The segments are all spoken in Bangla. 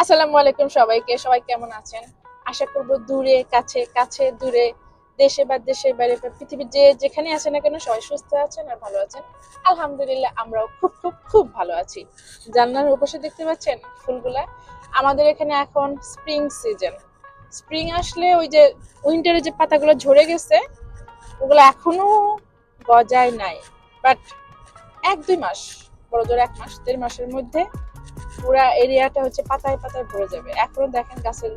আসসালামু আলাইকুম সবাইকে, সবাই কেমন আছেন? আশা করব দূরে, কাছে কাছে, দূরে, দেশে বা দেশের বাইরে পৃথিবীর যে যেখানে আছেন না কেন সবাই সুস্থ আছেন আর ভালো আছেন। আলহামদুলিল্লাহ আমরাও খুব খুব খুব ভালো আছি। জানলার উপসে দেখতে পাচ্ছেন ফুলগুলা? আমাদের এখানে এখন স্প্রিং সিজন স্প্রিং আসলে ওই যে উইন্টারে যে পাতাগুলো ঝরে গেছে, ওগুলো এখনও গজায় নাই। বাট এক, দুই মাস, বড় জোর এক মাস, দেড় মাসের মধ্যে পুরা এরিয়াটা হচ্ছে পাতায় পাতায় ভরে যাবে। এখনও দেখেন গাছের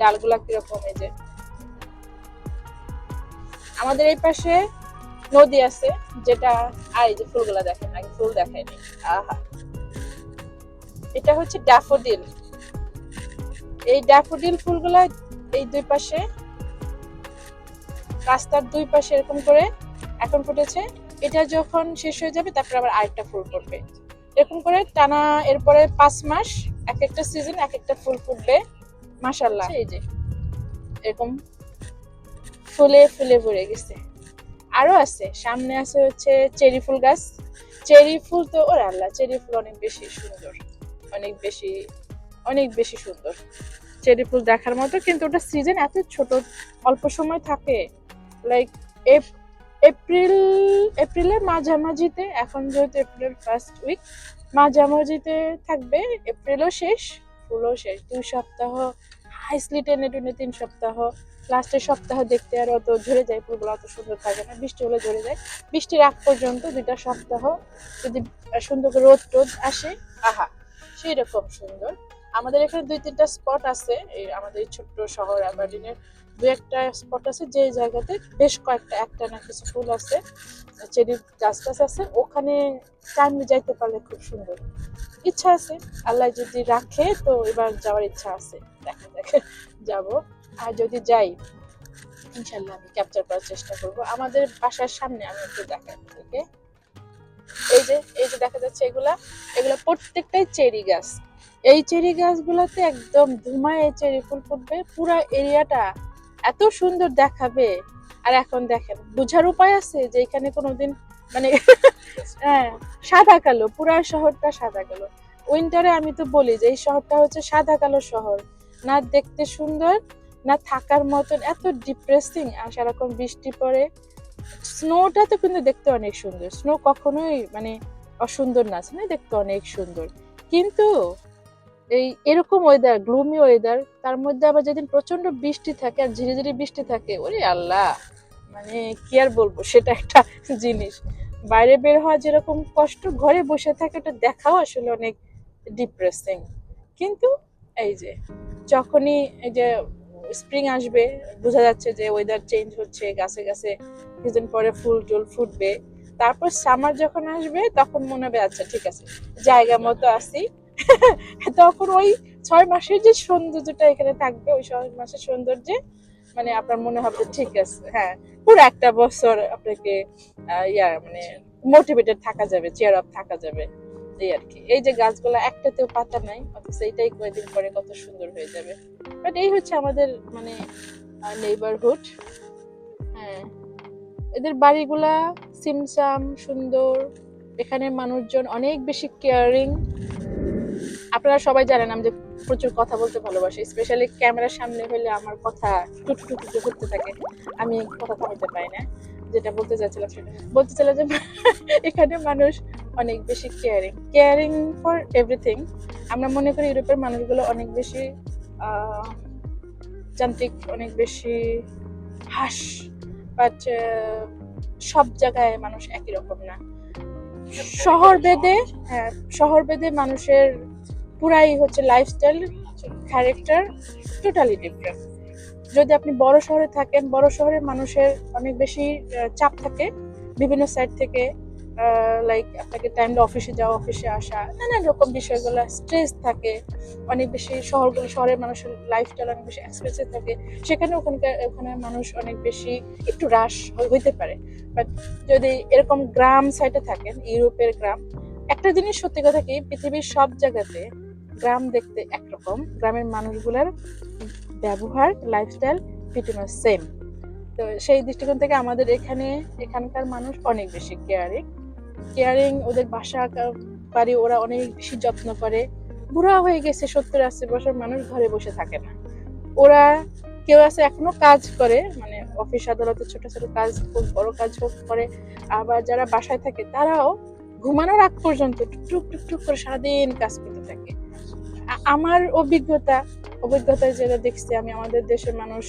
ডালগুলা কীরকম এই যে। আমাদের এই পাশে নদী আছে, যেটা, আর এই যে ফুলগুলা দেখেন, আগে ফুল দেখায়নি আহা। এটা হচ্ছে ড্যাফোডিল। এই ড্যাফোডিল ফুলগুলা এই দুই পাশে, রাস্তার দুই পাশে এরকম করে এখন ফুটেছে। এটা যখন শেষ হয়ে যাবে, তারপর আবার আরেকটা ফুল ফুটবে এরকম করে টানা এরপরে পাঁচ মাস এক একটা সিজন এক একটা ফুল ফুটবে। মাশাল্লাহ এই যে এরকম ফুলে ফুলে ভরে গেছে। আরও আছে সামনে আছে হচ্ছে চেরি ফুল গাছ। চেরি ফুল তো ওর আল্লাহ চেরি ফুল অনেক বেশি সুন্দর। অনেক বেশি অনেক বেশি সুন্দর। চেরি ফুল দেখার মতো কিন্তু ওটা সিজন এত ছোট অল্প সময় থাকে। লাইক এপ্রিল, এপ্রিলের মাঝামাঝিতে, এখন যেহেতু এপ্রিল ফার্স্ট উইক মাঝামাঝিতে থাকবে, এপ্রিলও শেষ ফুলও শেষ, দুই সপ্তাহ হাইসলি টেনে টেনে তিন সপ্তাহ লাস্টের সপ্তাহ দেখতে আর অত ঝরে যায়, ফুলগুলো অত সুন্দর থাকে না, বৃষ্টি হলে ঝরে যায়, বৃষ্টির আগ পর্যন্ত দুইটা সপ্তাহ, যদি সুন্দর করে রোদ টোদ আসে, আহা সেই রকম সুন্দর। আমাদের এখানে দুই তিনটা স্পট আছে, এই আমাদের ছোট্ট শহর অ্যাবার্ডিনের দু একটা স্পট আছে যে জায়গাতে বেশ কয়েকটা, একটা না কিছু ফুল আছে, চেরি গাছ টাছ আছে, ওখানে টাইম যাইতে পারলে খুব সুন্দর। ইচ্ছা আছে, আল্লাহ যদি রাখে তো এবার যাওয়ার ইচ্ছা আছে। দেখা দেখে যাব। আর যদি যাই ইনশাল্লাহ আমি ক্যাপচার করার চেষ্টা করব। আমাদের বাসার সামনে আমি একটু দেখাই আপনাদেরকে এই যে এই যে দেখা যাচ্ছে এগুলা এগুলা প্রত্যেকটাই চেরি গাছ। এই চেরি গাছগুলোতে একদম ধুমায় চেরি ফুল ফুটবে, পুরা এরিয়াটা এত সুন্দর দেখাবে। আর এখন দেখেন বুঝার উপায় আছে যে এখানে কোনোদিন মানে হ্যাঁ সাদা কালো পুরা শহরটা সাদা কালো। উইন্টারে আমি তো বলি যে এই শহরটা হচ্ছে সাদা কালো শহর। না দেখতে সুন্দর না থাকার মতন এত ডিপ্রেসিং আর সারাক্ষণ বৃষ্টি পড়ে। স্নোটা তো কিন্তু দেখতে অনেক সুন্দর। স্নো কখনোই মানে অসুন্দর না না দেখতে অনেক সুন্দর। কিন্তু এই এরকম ওয়েদার গ্লুমি ওয়েদার তার মধ্যে আবার যেদিন প্রচণ্ড বৃষ্টি থাকে আর ঝিরি ঝিরি বৃষ্টি থাকে, ওরে আল্লাহ! মানে কি আর বলব, সেটা একটা জিনিস। বাইরে বের হওয়া যেরকম কষ্ট, ঘরে বসে থাকে ওটা দেখাও আসলে অনেক ডিপ্রেসিং কিন্তু এই যে, যখনই এই যে স্প্রিং আসবে, বোঝা যাচ্ছে যে ওয়েদার চেঞ্জ হচ্ছে, গাছে গাছে কিছুদিন পরে ফুল টুল ফুটবে। তারপর সামার যখন আসবে, তখন মনে হবে আচ্ছা ঠিক আছে, জায়গা মতো আসি তখন ওই ছয় মাসের যে সৌন্দর্যটা এখানে থাকবে, ওই ছয় মাসের সৌন্দর্যে মানে আপনার মনে হবে ঠিক আছে হ্যাঁ পুরো একটা বছর আপনাকে ইয়া মানে মোটিভেটেড থাকা যাবে চেয়ার আপ থাকা যাবে, এই আর কি। এই যে গাছগুলো একটাতেও পাতা নাই, অথচ এইটাই কয়েকদিন পরে কত সুন্দর হয়ে যাবে। বাট এই হচ্ছে আমাদের মানে নেইবারহুড হ্যাঁ এদের বাড়িগুলা সিমসাম, সুন্দর এখানে মানুষজন অনেক বেশি কেয়ারিং আপনারা সবাই জানেন আমি যে প্রচুর কথা বলতে ভালোবাসি স্পেশালি ক্যামেরার সামনে হলে আমার কথা টুটু টুটু করতে থাকে। আমি কথা থামাতে পারি না, যেটা বলতে চাচ্ছিলাম সেটা। বলতে চাইলাম যে এখানে মানুষ অনেক বেশি কেয়ারিং কেয়ারিং ফর এভরিথিং আমরা মনে করি ইউরোপের মানুষগুলো অনেক বেশি যান্ত্রিক, অনেক বেশি হাস বাট সব জায়গায় মানুষ একই রকম না। শহর বেদে হ্যাঁ শহর বেদে মানুষের পুরাই হচ্ছে লাইফস্টাইল ক্যারেক্টার টোটালি ডিফারেন্ট যদি আপনি বড় শহরে থাকেন, বড় শহরের মানুষের অনেক বেশি চাপ থাকে, বিভিন্ন সাইড থেকে লাইক আপনাকে টাইমলি অফিসে যাওয়া অফিসে আসা, নানান রকম বিষয়গুলো স্ট্রেস থাকে, অনেক বেশি শহরগুলো, শহরের মানুষের লাইফস্টাইল অনেক বেশি এক্সপেন্সিভ থাকে সেখানে ওখানকার ওখানে মানুষ অনেক বেশি একটু রাশ হইতে পারে। বাট যদি এরকম গ্রাম সাইডে থাকেন, ইউরোপের গ্রাম, একটা জিনিস সত্যি কথা কি, পৃথিবীর সব জায়গাতে গ্রাম দেখতে একরকম, গ্রামের মানুষগুলোর ব্যবহার লাইফস্টাইল পিটুনো সেম তো সেই দৃষ্টিকোণ থেকে আমাদের এখানে, এখানকার মানুষ অনেক বেশি কেয়ারিং কেয়ারিং ওদের বাসা বাড়ি ওরা অনেক বেশি যত্ন করে। বুড়া হয়ে গেছে, সত্তর আশি বছর মানুষ ঘরে বসে থাকে না। ওরা কেউ আছে, এখনও কাজ করে মানে অফিস, আদালতে ছোট ছোট কাজ হোক, বড় কাজ হোক করে। আবার যারা বাসায় থাকে, তারাও ঘুমানোর আগ পর্যন্ত টুক টুক টুক করে সারাদিন কাজ করতে থাকে। আমার অভিজ্ঞতা, অভিজ্ঞতায় যেটা দেখছি, আমি আমাদের দেশের মানুষ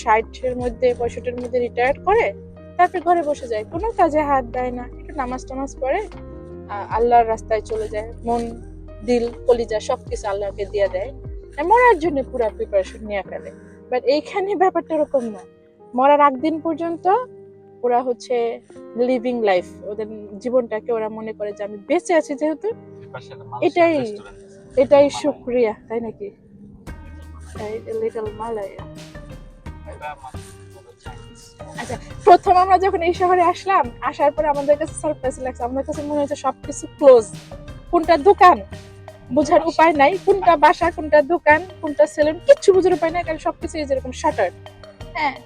ষাটের মধ্যে, পঁয়ষট্টির মধ্যে রিটায়ার করে, তারপরে ঘরে বসে যায়। কোনো কাজে হাত দেয় না নামাজ টামাজ পড়ে আল্লাহর রাস্তায় চলে যায়। মন দিল কলিজা সবকিছু আল্লাহকে দিয়ে দেয়। মরার জন্য পুরো প্রিপারেশন নিয়ে ফেলে। বাট এইখানে ব্যাপারটা এরকম না। মরার আগ দিন পর্যন্ত ওরা হচ্ছে লিভিং লাইফ ওদের জীবনটাকে ওরা মনে করে যে আমি বেঁচে আছি যেহেতু। এটাই- এটাই শুক্রিয়া তাই নাকি? লিটল মালায়া আচ্ছা প্রথম আমরা যখন এই শহরে আসলাম আসার পরে আমাদের কাছে সারপ্রাইজ লাগছে। আমাদের কাছে মনে হচ্ছে সবকিছু ক্লোজ কোনটা দোকান? বোঝার উপায় নাই। কোনটা বাসা কোনটা দোকান কোনটা সেলুন কিচ্ছু বোঝার উপায় নাই। কারণ সবকিছু এই যেরকম শাটার হ্যাঁ।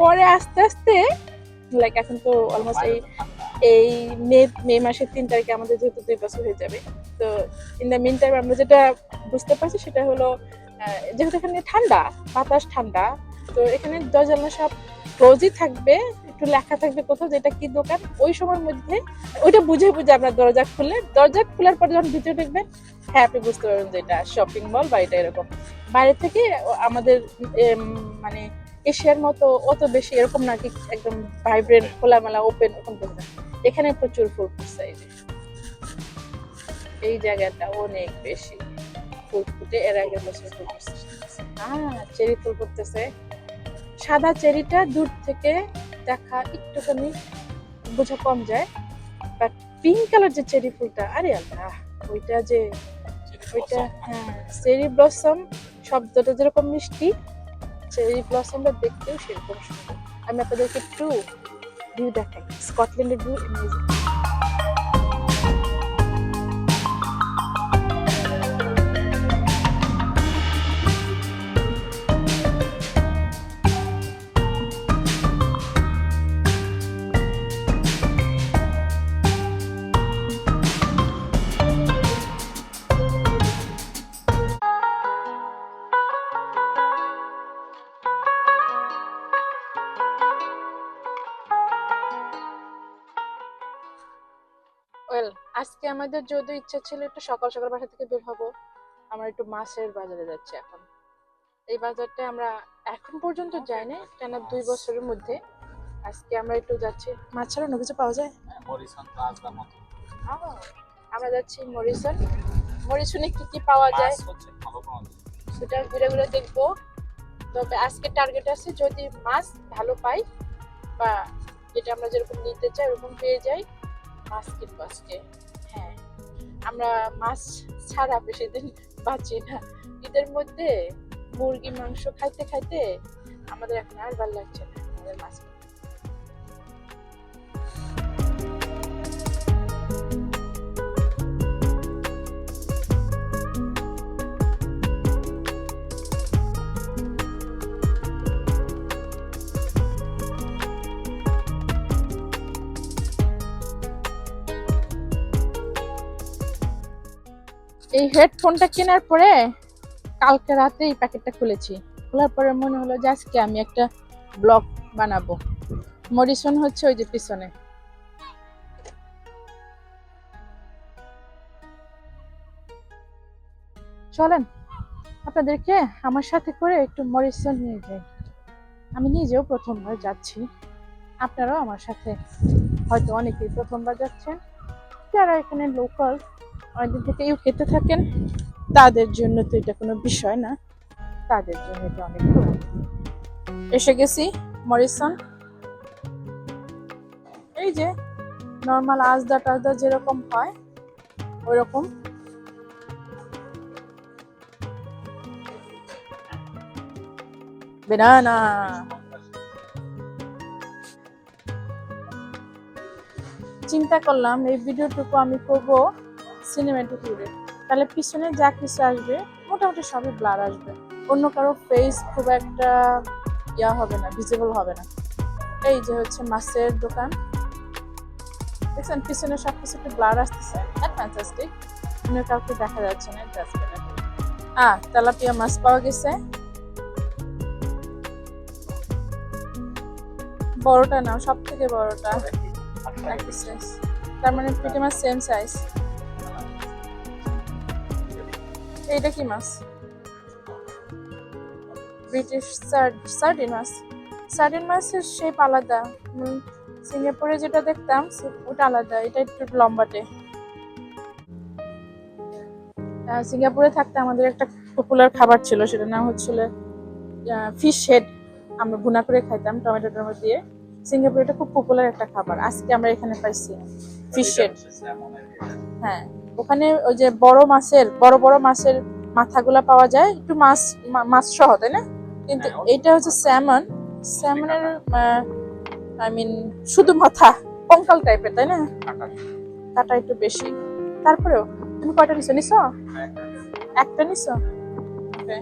পরে আস্তে আস্তে লাইক এখন তো অলমোস্ট এই এই মে মে মাসের তিন তারিখে আমাদের যেহেতু দুই বছর হয়ে যাবে তো ইন দ্য মিন টাইম আমরা যেটা বুঝতে পারছি সেটা হলো আহ, যেহেতু এখানে ঠান্ডা বাতাস ঠান্ডা তো এখানে দরজা জানলা সব ক্লোজই থাকবে একটু লেখা থাকবে কোথাও যেটা কি দোকান ওই সময়ের মধ্যে ওইটা বুঝে বুঝে আপনার দরজা খুলে দরজা খোলার পর যখন ভিতরে দেখবেন হ্যাঁ আপনি বুঝতে পারবেন যে এটা শপিং মল বা এটা এরকম। বাইরে থেকে আমাদের মানে এশিয়ার মতো অত বেশি এরকম না কি একদম ভাইব্রেন্ট খোলামেলা ওপেন ওপেন করবে এখানে প্রচুর ফুল ফুটছে এই যে। এই জায়গাটা অনেক বেশি। ফুল ফুটে এর আগে বছর ফুল ফুটছে। হ্যাঁ চেরি ফুল ফুটতেছে। সাদা চেরিটা দূর থেকে দেখা একটুখানি বোঝা কম যায় বাট পিঙ্ক কালার যে চেরি ফুলটা আরে আল্লাহ ওইটা যে ওইটা হ্যাঁ চেরি ব্লসম শব্দটা যেরকম মিষ্টি চেরি ব্লসমটা দেখতেও সেরকম সুন্দর। আমি আপনাদেরকে একটু ভিউ দেখাই স্কটল্যান্ডের ভিউ ওয়েল আমাদের যদি ইচ্ছা ছিল একটু সকাল সকাল বাসা থেকে বের হব আমরা একটু মাছের বাজারে যাচ্ছি এখন। এই বাজারটা আমরা এখন পর্যন্ত যাইনি টানা দুই বছরের মধ্যে। আজকে আমরা একটু যাচ্ছি। মাছ ছাড়া অন্য কিছু পাওয়া যায়? আহ, আমরা যাচ্ছি মরিসন মরিসনে কি কি পাওয়া যায়? সেটা ঘুরে ঘুরে দেখব। তবে আজকে টার্গেট আছে যদি মাছ ভালো পাই বা যেটা আমরা যেরকম নিতে চাই ওরকম পেয়ে যাই মাছ কিনবো আজকে। হ্যাঁ আমরা মাছ ছাড়া বেশি দিন বাঁচি না। ঈদের মধ্যে মুরগি, মাংস খাইতে খাইতে আমাদের এখন আর ভালো লাগছে না। আমাদের মাছ এই হেডফোনটা কেনার পরে কালকে রাতে এই প্যাকেটটা খুলেছি। খোলার পরে মনে হলো যে আজকে আমি একটা ব্লগ বানাবো। মরিসন হচ্ছে ওই যে পিছনে। চলেন, আপনাদেরকে আমার সাথে করে একটু মরিসন নিয়ে যাই। আমি নিজেও প্রথমবার যাচ্ছি। আপনারাও আমার সাথে হয়তো অনেকেই প্রথমবার যাচ্ছেন। যারা এখানে লোকাল অনেকদিন থেকে ইউকেতে থাকেন। তাদের জন্য তো এটা কোনো বিষয় না। তাদের জন্য এটা অনেক এসে গেছি, মরিসন। এই যে নর্মাল আজদা টাজদা যেরকম হয় ওইরকম বেনানা। চিন্তা করলাম, এই ভিডিওটুকু আমি করব। সিনেমেটিক ভিডিও তাহলে পিছনে যা কিছু আসবে মোটামুটি সবই ব্লার আসবে। অন্য কারও ফেস খুব একটা ইয়া হবে না ভিজিবল হবে না। এই যে হচ্ছে মাছের দোকান। দেখছেন পিছনে সব কিছু একটু ব্লার আসতেছে। ফ্যান্টাস্টিক অন্য কাউকে দেখা যাচ্ছে না আহ তেলাপিয়া মাছ পাওয়া গেছে। বড়টা নাও সব থেকে বড়টা তার মানে পিটি মাছ সেম সাইজ এইটা কি মাছ? ব্রিটিশ সার্ডিন মাছ। সার্ডিন মাছের শেপ আলাদা। সিঙ্গাপুরে যেটা দেখতাম ওটা আলাদা। এটা একটু লম্বাটে সিঙ্গাপুরে থাকতে আমাদের একটা পপুলার খাবার ছিল সেটার নাম হচ্ছিল ফিশ হেড আমরা ভুনা করে খাইতাম টমেটো টমেটো দিয়ে। সিঙ্গাপুরে এটা খুব পপুলার একটা খাবার। আজকে আমরা এখানে পাইছি ফিশ হেড হ্যাঁ। ওখানে ওই যে বড় মাছের বড় বড় মাছের মাথাগুলা পাওয়া যায়। একটু মাছ মাছ সহ তাই না? কিন্তু এটা হচ্ছে স্যামন। স্যামনের আই মিন শুধু মাথা কঙ্কাল টাইপের তাই না? কাটা একটু বেশি। তারপরেও তুমি কয়টা নিছো? নিছো? একটা নিছো? Okay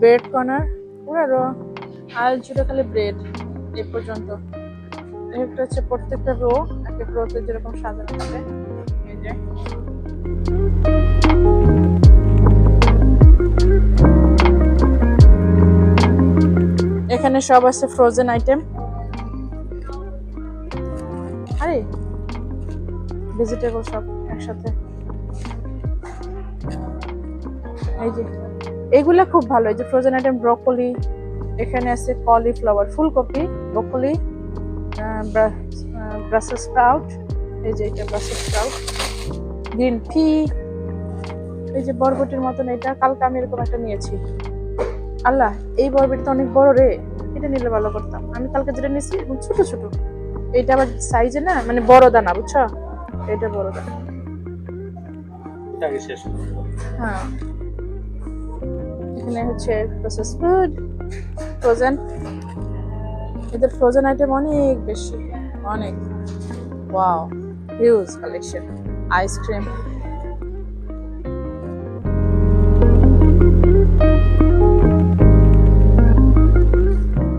bread corner? রো। আল জুড়ে খালি ব্রেড এ পর্যন্ত। একটা হচ্ছে প্রত্যেকটা রো এক এক রোতে যেরকম সাজানো থাকে। এখানে সব আছে ফ্রোজেন আইটেম আরে ভেজিটেবল সব একসাথে। এই যে। এগুলা খুব ভালো। এই যে ফ্রোজেন আইটেম ব্রকলি এখানে আছে কলিফ্লাওয়ার ফুলকপি ব্রকলি ব্রাসেল স্প্রাউট এই যে এটা ব্রাসেল স্প্রাউট গ্রিন পি এই যে বরবটির মতন এটা কালকে আমি এরকম একটা নিয়েছি। আল্লাহ এই বরবটিটা অনেক বড় রে এটা নিলে ভালো করতাম। আমি কালকে যেটা নিয়েছি এরকম ছোট ছোট। এটা আবার সাইজে না মানে বড় দানা বুঝছ? এটা বড় দানা। হ্যাঁ। এখানে হচ্ছে প্রসেস ফুড ফ্রোজেন এদের ফ্রোজেন আইটেম অনেক বেশি, অনেক। Wow huge collection ice cream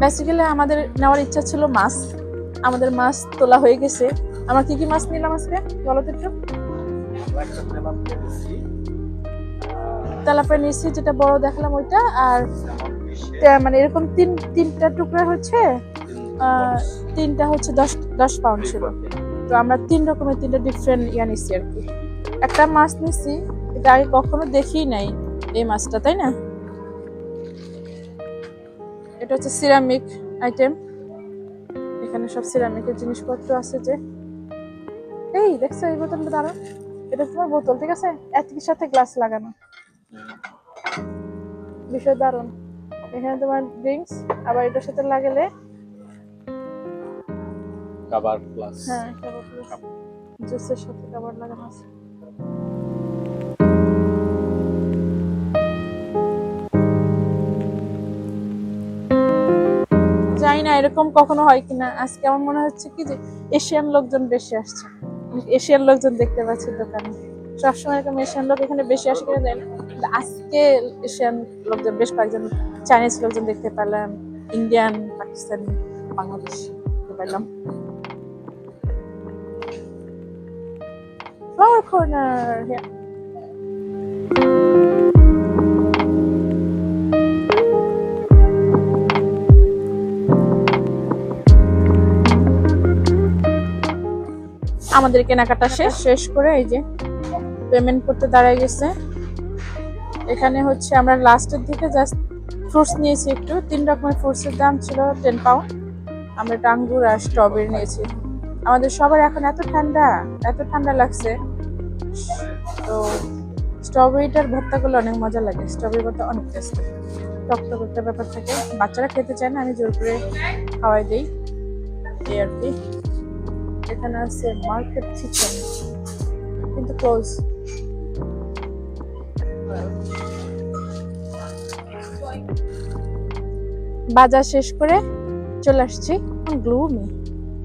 basically আমাদের নেওয়ার ইচ্ছা ছিল মাছ। আমাদের মাছ তোলা হয়ে গেছে। আমরা কি কি মাছ নিলাম আজকে? বলো তো একটু। তেলাপিয়া নিয়েছি, যেটা বড় দেখলাম ওইটা, আর মানে এরকম তিন তিনটা টুকরা হচ্ছে তিনটা হচ্ছে দশ দশ পাউন্ড ছিল। তো আমরা তিন রকমের তিনটা ডিফারেন্ট ইয়া নিচ্ছি আর কি। একটা মাছ নিচ্ছি এটা আগে কখনো দেখি নাই এই মাছটা, তাই না? এটা হচ্ছে সিরামিক আইটেম এখানে সব সিরামিকের জিনিসপত্র আছে যে। এই, দেখছ এই বোতলটা দাঁড়ো এটা তোমার বোতল, ঠিক আছে? একই সাথে গ্লাস লাগানো। বিষয় দারুণ। এখানে তোমার ড্রিঙ্কস আবার এটার সাথে লাগালে খাবার প্লাস হ্যাঁ কাবার প্লাস জুসের সাথে খাবার লাগানো আছে। জানি না এরকম কখনো হয় কিনা। আজকে আমার মনে হচ্ছে কি যে এশিয়ান লোকজন বেশি আসছে। এশিয়ান লোকজন দেখতে পাচ্ছি দোকানে। সবসময় এরকম এশিয়ান লোক এখানে বেশি আসে কিনা জানি না। আজকে এশিয়ান লোকজন বেশ কয়েকজন চাইনিজ লোকজন দেখতে পেলাম ইন্ডিয়ান পাকিস্তানি বাংলাদেশ দেখতে পেলাম। Flower corner. আমাদের কেনাকাটা শেষ। শেষ করে, এই যে। পেমেন্ট করতে দাঁড়ায় গেছে। এখানে হচ্ছে আমরা লাস্টের দিকে জাস্ট ফ্রুটস নিয়েছি একটু। তিন রকমের ফ্রুটসের দাম ছিল টেন পাউন্ড আমরা একটা আঙ্গুর আর স্ট্রবেরি নিয়েছি। আমাদের সবার এখন এত ঠান্ডা এত ঠান্ডা লাগছে। তো স্ট্রবেরিটার ভর্তা করলে অনেক মজা লাগে। স্ট্রবেরি ভর্তা অনেক টেস্ট টক একটা ব্যাপার থাকে। বাচ্চারা খেতে চায় না, আমি জোর করে খাওয়াই দিই। এই আর কি। এখানে আছে মার্কেট চিকেন কিন্তু ক্লোজ বাজার শেষ করে চলে আসছি। গ্লুমি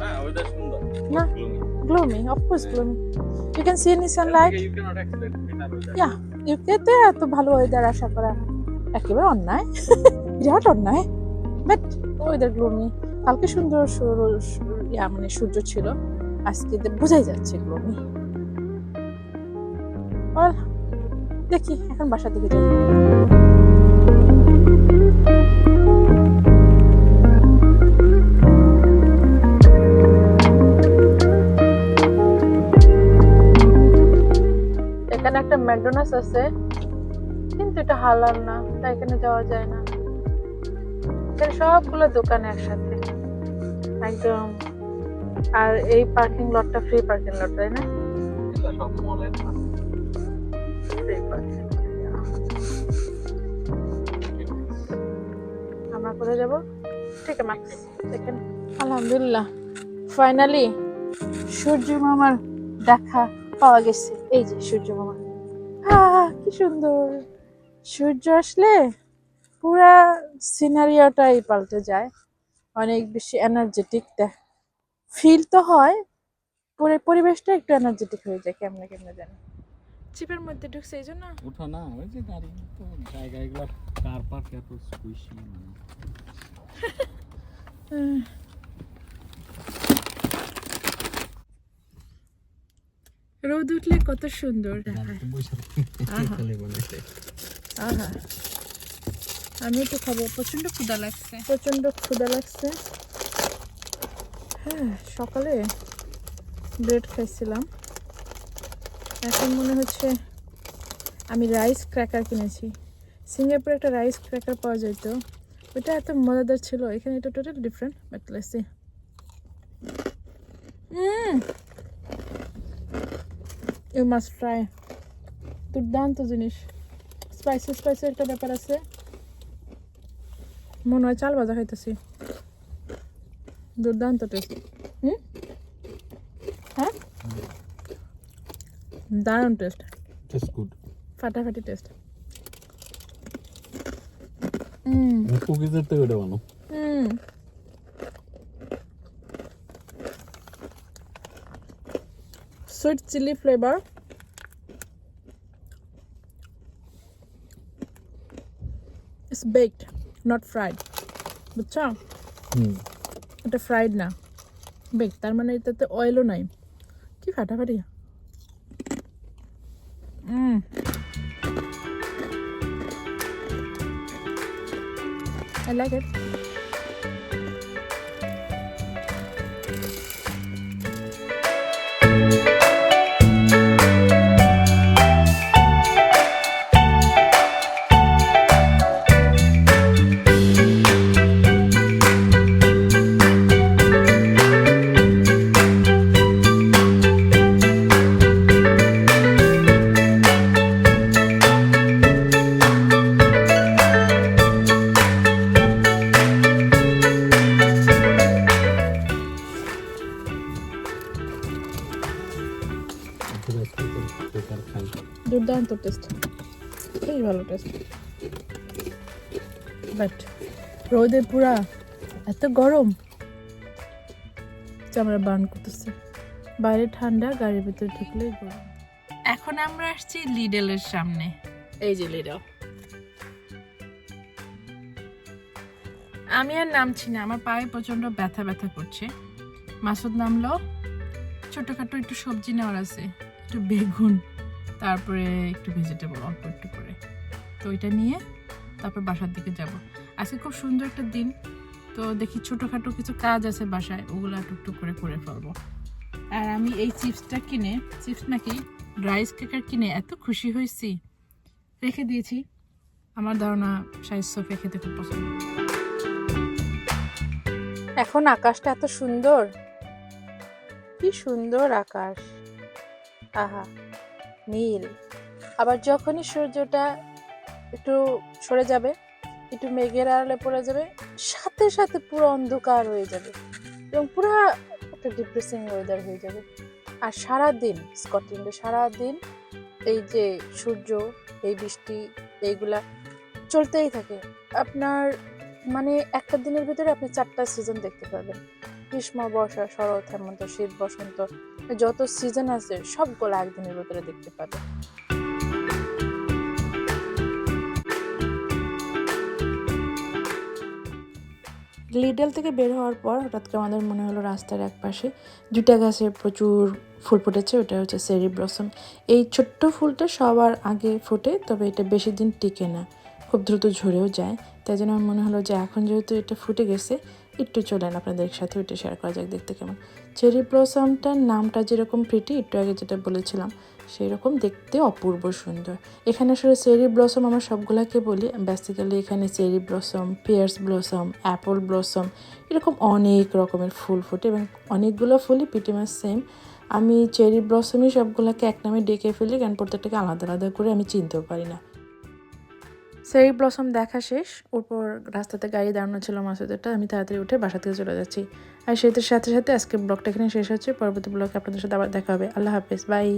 হ্যাঁ না। gloomy of course gloomy you can see any sunlight You cannot expect winter weather. Yeah. ইউকেতে এত ভালো ওয়েদার আশা করা একেবারে অন্যায়। বিরাট অন্যায়। বাট ওয়েদার গ্লোমি কালকে সুন্দর ইয়া মানে সূর্য ছিল। আজকে বোঝাই যাচ্ছে গ্লোমি দেখি এখন বাসা দিকে যাই। এখানে একটা ম্যাকডোনাল্ডস আছে কিন্তু এটা হালাল না তাই এখানে যাওয়া যায় না। এখানে সবগুলো দোকান একসাথে। একদম। আর এই পার্কিং লটটা ফ্রি পার্কিং লট তাই না। ফ্রি পার্কিং আমরা কোথায় যাব। ঠিক আছে দেখেন। আলহামদুলিল্লাহ। ফাইনালি সূর্য মামার দেখা পাওয়া গেছে। এই যে সূর্য মামা। কি সুন্দর। সূর্য আসলে পুরা সিনারিওটাই পাল্টে যায়। অনেক বেশি এনার্জেটিক দেখ ফিল তো হয়, পুরো পরিবেশটা একটু এনার্জেটিক হয়ে যায়, কেমনে কেমনে জানি। চিপের মধ্যে ঢুকছে এই জন্য? উঠো না ওই যে গাড়ি। তো জায়গা এগুলো কার পার্ক এত স্কুইশি রোদ উঠলে কত সুন্দর আহা। আমি একটু খাব প্রচণ্ড ক্ষুধা লাগছে। প্রচণ্ড ক্ষুধা লাগছে। হ্যাঁ সকালে ব্রেড খাইছিলাম। এখন মনে হচ্ছে আমি রাইস ক্র্যাকার কিনেছি। সিঙ্গাপুরে একটা রাইস ক্র্যাকার পাওয়া যেত ওটা এত মজাদার ছিল। এখানে এটা total different but let's see you must try দুর্দান্ত জিনিস। স্পাইসি স্পাইসি একটা ব্যাপার আছে। মনে হয় চাল ভাজা খাইতেছি। দুর্দান্ত টেস্ট হুম হ্যাঁ দারুণ টেস্ট জাস্ট গুড ফাটাফাটি টেস্ট হুম কুকিজের থেকে বানো হুম। Sweet chilli flavour it's baked not fried বুঝছ? হুম। এটা ফ্রাইড না। বেক তার মানে এটাতে অয়েলও নাই। কি ফাটাফাটি। I like it. বেকার খাই দুর্দান্ত টেস্ট বেশ ভালো টেস্ট বাট রোদে পুরা এত গরম। চামড়া বার্ন করতেছে। বাইরে ঠান্ডা গাড়ির ভিতরে গরম। এখন আমরা আসছি লিডেলের সামনে। এই যে লিডল আমি আর নামছি না আমার পায়ে প্রচণ্ড ব্যথা ব্যথা করছে। মাসুদ নামলো। ছোটখাটো একটু সবজি নেওয়ার আছে। একটু বেগুন, তারপরে একটু ভেজিটেবল অল্প একটু করে। তো ওইটা নিয়ে তারপর বাসার দিকে যাব। আজকে খুব সুন্দর একটা দিন। তো দেখি ছোটোখাটো কিছু কাজ আছে বাসায়, ওগুলো টুকটুক করে করে ফেলব। আর আমি এই চিপসটা কিনে, চিপস নাকি রাইস কেকার কিনে এত খুশি হয়েছি। রেখে দিয়েছি। আমার ধারণা সাইজ সোফিয়া খেতে খুব পছন্দ। এখন আকাশটা এত সুন্দর। কি সুন্দর আকাশ। আহা, নীল। আবার যখনই সূর্যটা একটু সরে যাবে, একটু মেঘের আড়ালে পড়ে যাবে, সাথে সাথে পুরো অন্ধকার হয়ে যাবে এবং পুরো একটা ডিপ্রেসিং ওয়েদার হয়ে যাবে। আর সারা দিন স্কটল্যান্ডে সারা দিন এই যে সূর্য, এই বৃষ্টি, এইগুলা চলতেই থাকে। আপনার মানে একটা দিনের ভিতরে আপনি চারটা সিজন দেখতে পাবেন গ্রীষ্ম, বর্ষা, শরৎ, হেমন্ত, শীত, বসন্ত যত সিজন আছে, সবগুলো একদিনের ভিতরে দেখতে পাবে। লিডেল থেকে বের হওয়ার পর হঠাৎ করে আমাদের মনে হলো রাস্তার এক পাশে দুটা গাছে প্রচুর ফুল ফুটেছে, ওটা হচ্ছে সেরি ব্লসম এই ছোট্ট ফুলটা সবার আগে ফোটে, তবে এটা বেশি দিন টিকে না, খুব দ্রুত ঝরেও যায়। তাই জন্য আমার মনে হলো যে এখন যেহেতু এটা ফুটে গেছে একটু চলেন আপনাদের সাথে ওইটা শেয়ার করা যাক দেখতে কেমন। চেরি ব্লসমটার নামটা যেরকম প্রিটি একটু আগে যেটা বলেছিলাম সেই রকম দেখতে অপূর্ব সুন্দর। এখানে আসলে চেরি ব্লসম আমরা সবগুলাকে বলি। বেসিক্যালি এখানে cherry blossom pears blossom apple blossom এরকম অনেক রকমের ফুল ফোটে এবং অনেকগুলো ফুলই পিটি মাস সেম আমি চেরি ব্লসমই সবগুলোকে এক নামে ডেকে ফেলি, কারণ প্রত্যেকটাকে আলাদা আলাদা করে আমি চিনতেও পারি না। চেরি ব্লসম দেখা শেষ। ওরপর রাস্তাতে গাড়ি দাঁড়ানো ছিল মাসুদেরটা। আমি তাড়াতাড়ি উঠে বাসা থেকে চলে যাচ্ছি। আর সেটার সাথে সাথে আজকে ব্লগটা এখানে শেষ হচ্ছে। পরবর্তী ব্লগে আপনাদের সাথে আবার দেখা হবে। আল্লাহ হাফেজ। বাই।